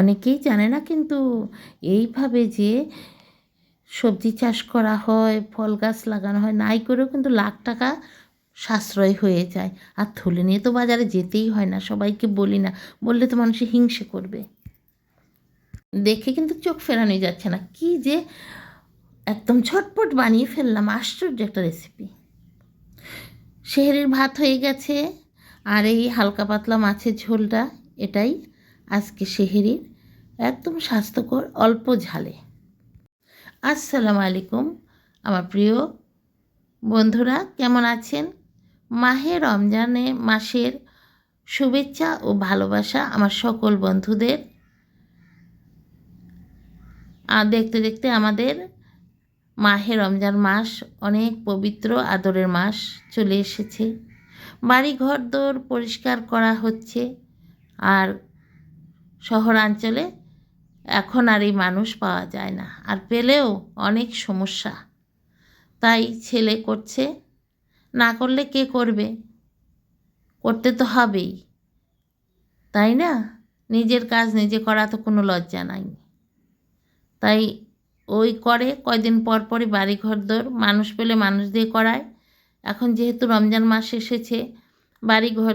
অনেকেই জানে না, কিন্তু এইভাবে যে সবজি চাষ করা হয়, ফল গাছ লাগানো হয়, নাই করেও কিন্তু লাখ টাকা সাশ্রয় হয়ে যায়। আর থলে নিয়ে তো বাজারে যেতেই হয় না, সবাইকে বলি না, বললে তো মানুষে হিংসে করবে। দেখে কিন্তু চোখ ফেরানোই যাচ্ছে না। কি যে একদম ঝটপট বানিয়ে ফেললাম, আশ্চর্য একটা রেসিপি শেহরির ভাত হয়ে গেছে, আর এই হালকা পাতলা মাছের ঝোলটা, এটাই আজকে শেহরির একদম স্বাস্থ্যকর অল্প ঝালে। আসসালামু আলাইকুম, আমার প্রিয় বন্ধুরা, কেমন আছেন? মাহে রমজানে মাসের শুভেচ্ছা ও ভালোবাসা আমার সকল বন্ধুদের। আর দেখতে দেখতে আমাদের মাহে রমজান মাস অনেক পবিত্র আদরের মাস চলে এসেছে। বাড়ি ঘর দোর পরিষ্কার করা হচ্ছে। আর শহরাঞ্চলে এখন আর এই মানুষ পাওয়া যায় না। আর পেলেও অনেক সমস্যা। তাই ছেলে করছে, না করলে কে করবে? করতে তো হবেই। তাই না? নিজের কাজ নিজে করা তো কোনো লজ্জা নাই। তাই ওই করে, কয়দিন পর পরই বাড়ি ঘর মানুষ পেলে মানুষ দিয়ে করায়। এখন যেহেতু রমজান মাস এসেছে বাড়ি ঘর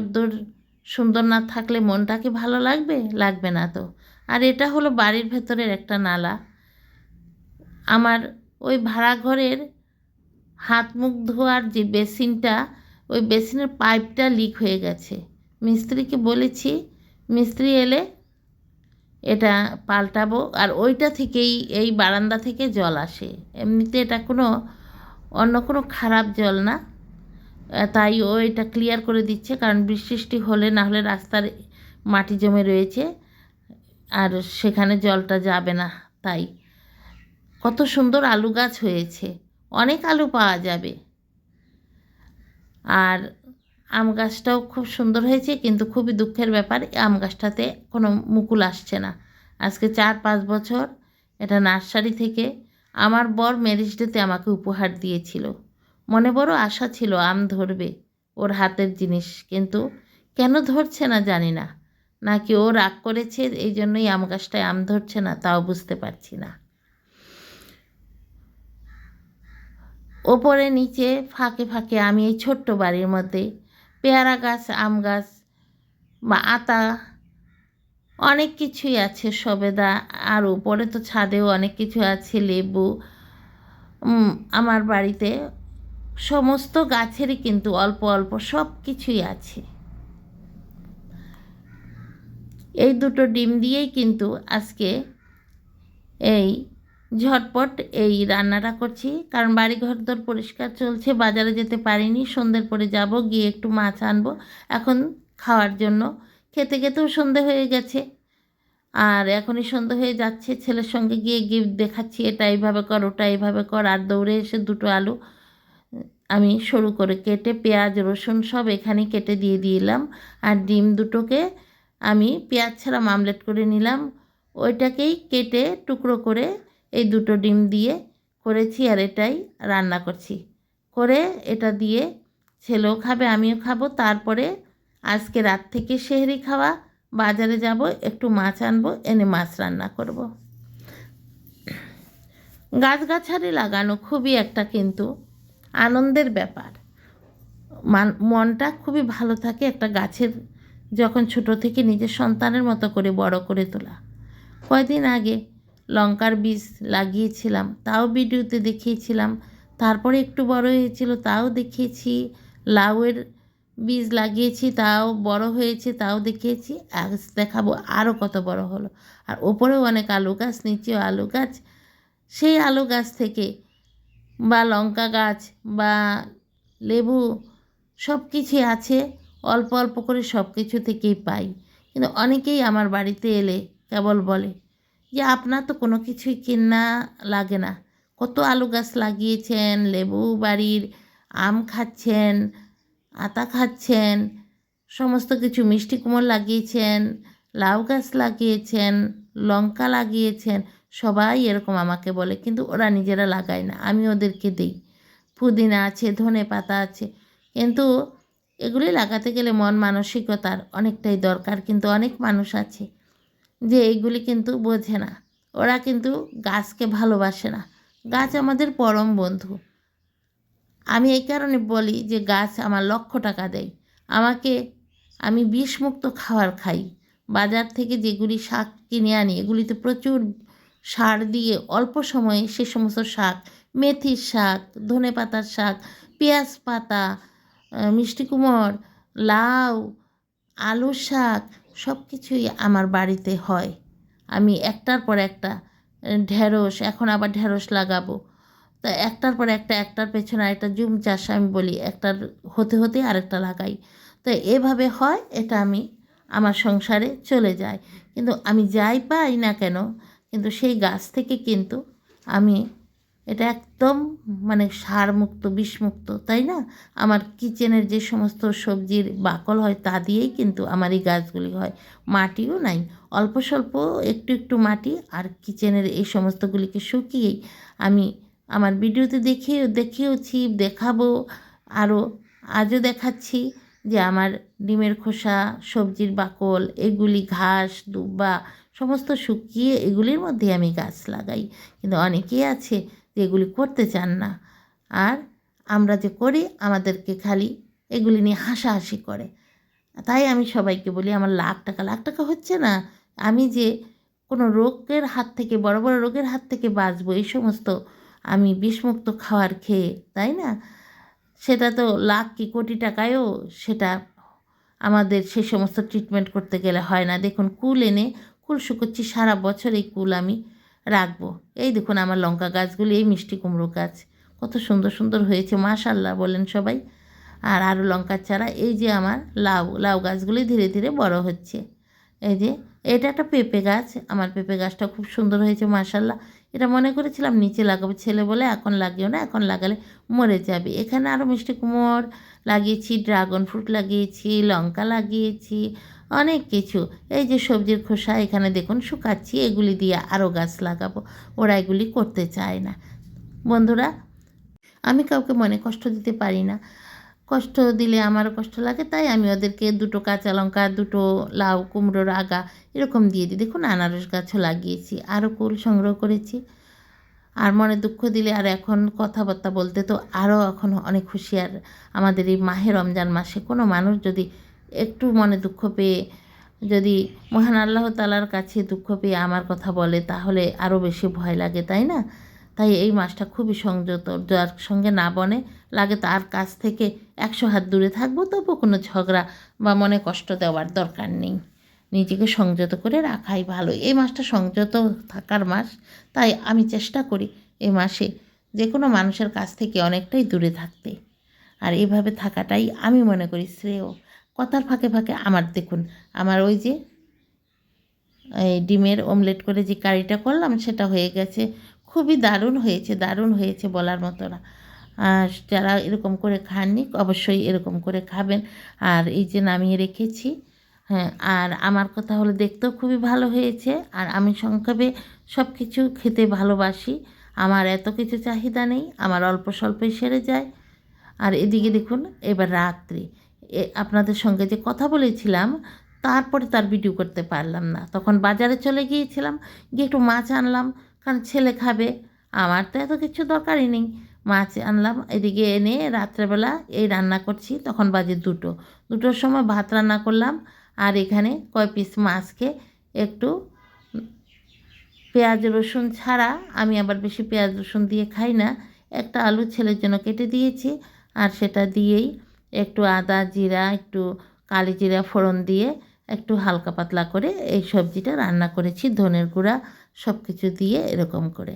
সুন্দর না থাকলে মনটা কি ভালো লাগবে? লাগবে না তো। আর এটা হলো বাড়ির ভেতরের একটা নালা। আমার ওই ভাড়া ঘরের হাত মুখ ধোয়ার যে বেসিনটা, ওই বেসিনের পাইপটা লিক হয়ে গেছে। মিস্ত্রিকে বলেছি, মিস্ত্রি এলে এটা পাল্টাবো। আর ওইটা থেকেই এই বারান্দা থেকে জল আসে। এমনিতে এটা কোনো, অন্য কোনো খারাপ জল না। তাই ও এটা ক্লিয়ার করে দিচ্ছে, কারণ বৃষ্টি হলে না হলে রাস্তার মাটি জমে রয়েছে, আর সেখানে জলটা যাবে না, তাই। কত সুন্দর আলু গাছ হয়েছে, অনেক আলু পাওয়া যাবে। আর আম গাছটাও খুব সুন্দর হয়েছে, কিন্তু খুবই দুঃখের ব্যাপার আম গাছটাতে কোনো মুকুল আসছে না। আজকে চার পাঁচ বছর এটা নার্সারি থেকে আমার বর ম্যারেজ ডেতে আমাকে উপহার দিয়েছিল। মনে বড় আশা ছিল আম ধরবে ওর হাতের জিনিস, কিন্তু কেন ধরছে না জানি না। নাকি ও রাগ করেছে এই জন্যই আম গাছটায় আম ধরছে না তাও বুঝতে পারছি না। ওপরে নিচে ফাঁকে ফাঁকে আমি এই ছোট্ট বাড়ির মধ্যে পেয়ারা গাছ, আম গাছ বা আতা অনেক কিছুই আছে, সবেদা আর উপরে তো ছাদেও অনেক কিছু আছে, লেবু আমার বাড়িতে সমস্ত গাছেরই কিন্তু অল্প অল্প সব কিছুই আছে। এই দুটো ডিম দিয়েই কিন্তু আজকে এই ঝটপট এই রান্নাটা করছি। কারণ বাড়ি ঘর দর পরিষ্কার চলছে, বাজারে যেতে পারিনি, সন্ধ্যের পরে যাব, গিয়ে একটু মাছ আনব। এখন খাওয়ার জন্য খেতে খেতেও সন্ধে হয়ে গেছে। আর এখনই সন্ধে হয়ে যাচ্ছে, ছেলের সঙ্গে গিয়ে গিফট দেখাচ্ছি, এটা এইভাবে কর, ওটা এইভাবে কর, আর দৌড়ে এসে দুটো আলু আমি সরু করে কেটে পেঁয়াজ, রসুন সব এখানেই কেটে দিয়ে দিলাম। আর ডিম দুটোকে আমি পেঁয়াজ ছাড়া মামলেট করে নিলাম। ওইটাকেই কেটে টুকরো করে এই দুটো ডিম দিয়ে করেছি আর এটাই রান্না করছি। করে এটা দিয়ে ছেলেও খাবে, আমিও খাব। তারপরে আজকে রাত থেকে সেহরি খাওয়া। বাজারে যাব, একটু মাছ আনব, এনে মাছ রান্না করব। গাছগাছালি লাগানো খুবই একটা কিন্তু আনন্দের ব্যাপার। মান, মনটা খুবই ভালো থাকে একটা গাছের যখন ছোট থেকে নিজের সন্তানের মতো করে বড় করে তোলা। কয়দিন আগে লঙ্কার বীজ লাগিয়েছিলাম, তাও ভিডিওতে দেখিয়েছিলাম, তারপরে একটু বড় হয়েছিল, তাও দেখিয়েছি। লাউয়ের বীজ লাগিয়েছি, তাও বড় হয়েছে, তাও দেখিয়েছি। আজ দেখাবো আরও কত বড় হলো। আর ওপরেও অনেক আলু গাছ, নিচেও আলু গাছ। সেই আলু গাছ থেকে বা লঙ্কা গাছ বা লেবু সব কিছুই আছে, অল্প অল্প করে সব কিছু থেকেই পাই। কিন্তু অনেকেই আমার বাড়িতে এলে কেবল বলে যে, আপনার তো কোনো কিছুই কিনা লাগে না। কত আলু গাছ লাগিয়েছেন, লেবু বাড়ির আম খাচ্ছেন, আতা খাচ্ছেন, সমস্ত কিছু মিষ্টি কুমড় লাগিয়েছেন, লাউ গাছ লাগিয়েছেন, লঙ্কা লাগিয়েছেন। সবাই এরকম আমাকে বলে, কিন্তু ওরা নিজেরা লাগায় না, আমি ওদেরকে দিই। পুদিনা আছে, ধনে পাতা আছে, কিন্তু এগুলি লাগাতে গেলে মন মানসিকতার অনেকটাই দরকার, কিন্তু অনেক মানুষ আছে যে এইগুলি কিন্তু বোঝে না। ওরা কিন্তু গাছকে ভালোবাসে না। গাছ আমাদের পরম বন্ধু। আমি এই কারণে বলি যে গাছ আমার লক্ষ টাকা দেয়। আমাকে আমি বিষমুক্ত খাবার খাই। বাজার থেকে যেগুলি শাক কিনে আনি, এগুলিতে প্রচুর সার দিয়ে অল্প সময়ে সে সমস্ত শাক, মেথির শাক, ধনে পাতার শাক, পেঁয়াজ পাতা মিষ্টি কুমড়, লাউ আলু শাক সব কিছুই আমার বাড়িতে হয়। আমি একটার পর একটা ঢেঁড়স, এখন আবার ঢেঁড়স লাগাবো। তা একটার পর একটা, একটার পেছনে আরেকটা জুম চাষ আমি বলি, একটার হতে হতে আরেকটা লাগাই। তো এভাবে হয়, এটা আমি, আমার সংসারে চলে যায়। কিন্তু আমি যাই পাই না কেন কিন্তু সেই গাছ থেকে কিন্তু আমি এটা একদম মানে সারমুক্ত, বিষমুক্ত, তাই না? আমার কিচেনের যে সমস্ত সবজির বাকল হয় তা দিয়েই কিন্তু আমার এই গাছগুলি হয়। মাটিও নাই। অল্প স্বল্প একটু একটু মাটি আর কিচেনের এই সমস্তগুলিকে শুকিয়েই আমি আমার ভিডিওতে দেখিয়ে দেখিয়েওছি, দেখাবো, আরও আজও দেখাচ্ছি যে আমার ডিমের খোসা, সবজির বাকল, এগুলি ঘাস, দুব্বা সমস্ত শুকিয়ে এগুলির মধ্যে আমি গাছ লাগাই। কিন্তু অনেকেই আছে যে এগুলি করতে চান না। আর আমরা যে করি, আমাদেরকে খালি এগুলি নিয়ে হাসাহাসি করে। তাই আমি সবাইকে বলি, আমার লাখ টাকা লাখ টাকা হচ্ছে না, আমি যে কোনো রোগের হাত থেকে, বড় বড় রোগের হাত থেকে বাঁচবো, এই সমস্ত আমি বিষমুক্ত খাবার খেয়ে, তাই না? সেটা তো লাখ কি কোটি টাকায়ও সেটা আমাদের সে সমস্ত ট্রিটমেন্ট করতে গেলে হয় না। দেখুন, কুল এনে কুল শুকোচ্ছি, সারা বছর এই কুল আমি রাখব। এই দেখুন আমার লঙ্কা গাছগুলি, এই মিষ্টি কুমড়ো গাছ। কত সুন্দর সুন্দর হয়েছে, মাশাল্লাহ বলেন সবাই। আর আরও লঙ্কার চারা, এই যে আমার লাউ লাউ গাছগুলি ধীরে ধীরে বড় হচ্ছে। এই যে, এটা একটা পেঁপে গাছ, আমার পেঁপে গাছটা খুব সুন্দর হয়েছে, মাশাল্লাহ। এটা মনে করেছিলাম নিচে লাগাবো, ছেলে বলে এখন লাগিও না, এখন লাগালে মরে যাবে। এখানে আরও মিষ্টি কুমড় লাগিয়েছি, ড্রাগন ফ্রুট লাগিয়েছি, লঙ্কা লাগিয়েছি অনেক কিছু। এই যে সবজির খোসা, এখানে দেখুন শুকাচ্ছি, এগুলি দিয়ে আরও গাছ লাগাবো। ওরা এগুলি করতে চায় না। বন্ধুরা, আমি কাউকে মনে কষ্ট দিতে পারি না। কষ্ট দিলে আমারও কষ্ট লাগে, তাই আমি ওদেরকে দুটো কাঁচা লঙ্কা, দুটো লাউ, কুমড়োর আগা এরকম দিয়ে দিই। দেখুন আনারস গাছও লাগিয়েছি আরও কুল সংগ্রহ করেছি। আর মনে দুঃখ দিলে আর এখন কথাবার্তা বলতে তো আরও এখন অনেক খুশি আর আমাদের এই মাহে রমজান মাসে কোনো মানুষ যদি একটু মনে দুঃখ পেয়ে যদি মহান আল্লাহ তালার কাছে দুঃখ পেয়ে আমার কথা বলে, তাহলে আরও বেশি ভয় লাগে, তাই না? তাই এই মাসটা খুবই সংযত, যার সঙ্গে না বনে লাগে তার কাছ থেকে একশো হাত দূরে থাকব তবু কোনো ঝগড়া বা মনে কষ্ট দেওয়ার দরকার নেই। নিজেকে সংযত করে রাখাই ভালো। এই মাসটা সংযত থাকার মাস, তাই আমি চেষ্টা করি এই মাসে যে কোনো মানুষের কাছ থেকে অনেকটাই দূরে থাকতে। আর এভাবে থাকাটাই আমি মনে করি শ্রেয়। কথার ফাঁকে ফাঁকে আমার দেখুন, আমার ওই যে, এই ডিমের অমলেট করে যে কারিটা করলাম সেটা হয়ে গেছে। খুবই দারুণ হয়েছে দারুণ হয়েছে বলার মতো না। আর যারা এরকম করে খাননি, অবশ্যই এরকম করে খাবেন। আর এই যে নামিয়ে রেখেছি হ্যাঁ আর আমার কথা হলো দেখতেও খুবই ভালো হয়েছে। আর আমি সংক্ষেপে সব কিছু খেতে ভালোবাসি। আমার এত কিছু চাহিদা নেই, আমার অল্প স্বল্পই সেরে যায়। আর এদিকে দেখুন, এবার রাত্রি। আপনাদের সঙ্গে যে কথা বলেছিলাম, তারপরে তার ভিডিও করতে পারলাম না। তখন বাজারে চলে গিয়েছিলাম, গিয়ে একটু মাছ আনলাম, কারণ ছেলে খাবে, আমার তো এত কিছু দরকারই নেই। মাছ আনলাম, এদিকে এনে রাত্রেবেলা এই রান্না করছি, তখন বাজে দুটো। দুটোর সময় ভাত রান্না করলাম, আর এখানে কয় পিস মাছকে একটু পেঁয়াজ, রসুন ছাড়া, আমি আবার বেশি পেঁয়াজ, রসুন দিয়ে খাই না, একটা আলু ছেলের জন্য কেটে দিয়েছি, আর সেটা দিয়েই একটু আদা জিরা, একটু কালি জিরা ফোড়ন দিয়ে একটু হালকা পাতলা করে এই সবজিটা রান্না করেছি, ধনের গুঁড়া সব কিছু দিয়ে এরকম করে।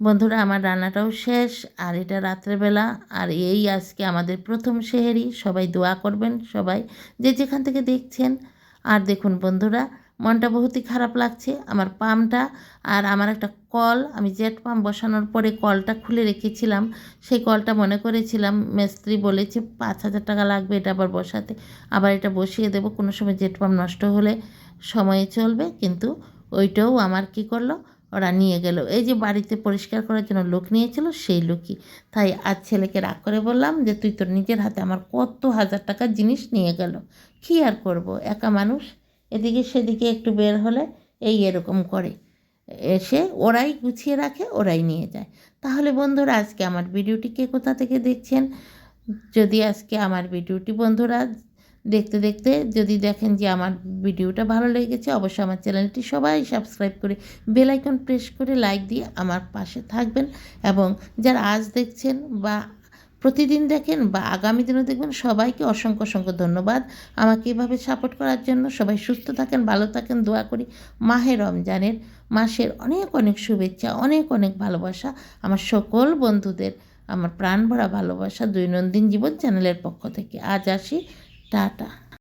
বন্ধুরা, আমার রান্নাটাও শেষ, আর এটা রাত্রেবেলা, আর এই আজকে আমাদের প্রথম সেহেরি, সবাই দোয়া করবেন সবাই, যে যেখান থেকে দেখছেন। আর দেখুন বন্ধুরা মনটা বহুতই খারাপ লাগছে। আমার পাম্পটা আর আমার একটা কল, আমি জেট পাম্প বসানোর পরে কলটা খুলে রেখেছিলাম। সেই কলটা মনে করেছিলাম, মিস্ত্রি বলেছে পাঁচ হাজার টাকা লাগবে এটা আবার বসাতে। আবার এটা বসিয়ে দেবো। কোনো সময় জেট পাম্প নষ্ট হলে সময়ে চলবে। কিন্তু ওইটাও আমার কি করল? ওরা নিয়ে গেল। এই যে বাড়িতে পরিষ্কার করার জন্য লোক নিয়েছিল সেই লোকই। তাই আজ ছেলেকে রাগ করে বললাম যে, তুই তোর নিজের হাতে আমার কত হাজার টাকার জিনিস নিয়ে গেল। কী আর করব? একা মানুষ? এদিকে সেদিকে একটু বের হলে এই এরকম করে। এসে ওরাই গুছিয়ে রাখে, ওরাই নিয়ে যায়। তাহলে বন্ধুরা, আজকে আমার ভিডিওটি কে কোথা থেকে দেখছেন? যদি আজকে আমার ভিডিওটি বন্ধুরা দেখতে দেখতে যদি দেখেন যে আমার ভিডিওটা ভালো লেগেছে, অবশ্যই আমার চ্যানেলটি সবাই সাবস্ক্রাইব করে বেল আইকন প্রেস করে লাইক দিয়ে আমার পাশে থাকবেন। এবং যারা আজ দেখছেন বা প্রতিদিন দেখেন বা আগামী দিনও দেখবেন সবাইকে অসংখ্য অসংখ্য ধন্যবাদ। আমাকে এভাবে সাপোর্ট করার জন্য সবাই সুস্থ থাকেন, ভালো থাকেন, দোয়া করি। মাহে রমজানের মাসের অনেক অনেক শুভেচ্ছা, অনেক অনেক ভালোবাসা আমার সকল বন্ধুদের, আমার প্রাণ ভরা ভালোবাসা দৈনন্দিন জীবন চ্যানেলের পক্ষ থেকে। আজ আসি, টাটা।